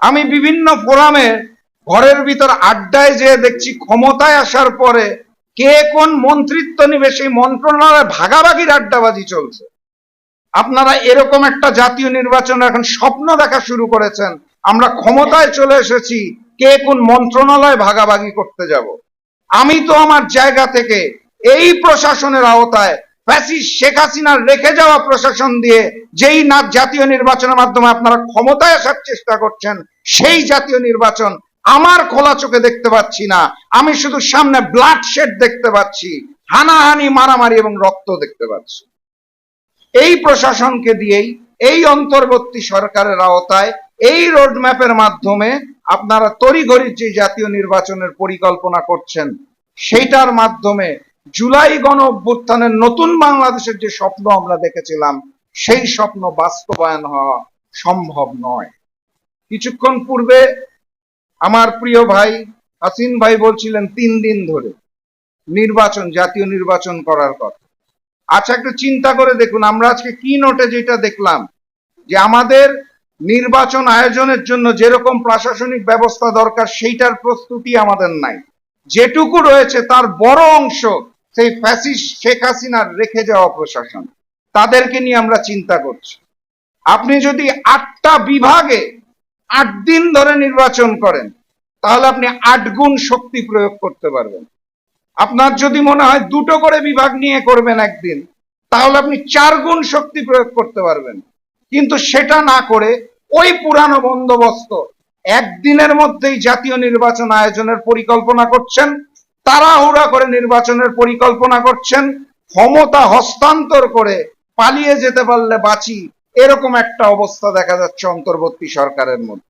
আমি বিভিন্ন ফোরামে ঘরের ভিতর আড্ডায় যে দেখছি ক্ষমতায় আসার পরে কে কোন মন্ত্রিত্ব নিবে সেই মন্ত্রণালয়ে ভাগাভাগির আড্ডাবাজি চলছে। আপনারা এরকম একটা জাতীয় নির্বাচন এখন স্বপ্ন দেখা শুরু করেছেন। আমরা ক্ষমতায় চলে এসেছি, কে কোন মন্ত্রণালয় ভাগাভাগি করতে যাব। আমি তো আমার জায়গা থেকে এই প্রশাসনের আওতায় শেখ হাসিনার রেখে যাওয়া প্রশাসন দিয়ে যেই না জাতীয় নির্বাচনের মাধ্যমে আপনারা ক্ষমতায় আসার চেষ্টা করছেন, সেই জাতীয় নির্বাচন আমার খোলা চোখে দেখতে পাচ্ছি না। আমি শুধু সামনে ব্লাড শেড দেখতে পাচ্ছি, হানাহানি, মারামারি এবং রক্ত দেখতে পাচ্ছি। এই প্রশাসনকে দিয়েই, এই অন্তর্বর্তী সরকারের আওতায়, এই রোডম্যাপের মাধ্যমে আপনারা তড়িঘড়ির যে জাতীয় নির্বাচনের পরিকল্পনা করছেন, সেইটার মাধ্যমে জুলাই গণ অভ্যুত্থানের নতুন বাংলাদেশের যে স্বপ্ন আমরা দেখেছিলাম, সেই স্বপ্ন বাস্তবায়ন হওয়া সম্ভব নয়। কিছুক্ষণ পূর্বে আমার প্রিয় ভাই হাসিন ভাই বলছিলেন, তিন দিন ধরে নির্বাচন, জাতীয় নির্বাচন করার কথা। আচ্ছা একটু চিন্তা করে দেখুন, আমরা আজকে কি নোটে যেটা দেখলাম, যে আমাদের নির্বাচন আয়োজনের জন্য যেরকম প্রশাসনিক ব্যবস্থা দরকার, সেইটার প্রস্তুতি আমাদের নাই। যেটুকু রয়েছে তার বড় অংশ সেই ফ্যাসিস্ট শেখ হাসিনার রেখে যাওয়া প্রশাসন। তাদেরকে নিয়ে আমরা চিন্তা করছি। আপনি যদি আটটা বিভাগে আট দিন ধরে নির্বাচন করেন, তাহলে আপনি আট গুণ শক্তি প্রয়োগ করতে পারবেন। আপনার যদি মনে হয় দুটো করে বিভাগ নিয়ে করবেন একদিন, তাহলে আপনি চার গুণ শক্তি প্রয়োগ করতে পারবেন। কিন্তু সেটা না করে ওই পুরানো বন্দোবস্ত একদিনের মধ্যেই জাতীয় নির্বাচন আয়োজনের পরিকল্পনা করছেন তাড়াহুড়া করে নির্বাচনের পরিকল্পনা করছেন, ক্ষমতা হস্তান্তর করে পালিয়ে যেতে পারলে বাঁচি, এরকম একটা অবস্থা দেখা যাচ্ছে অন্তর্বর্তী সরকারের মধ্যে।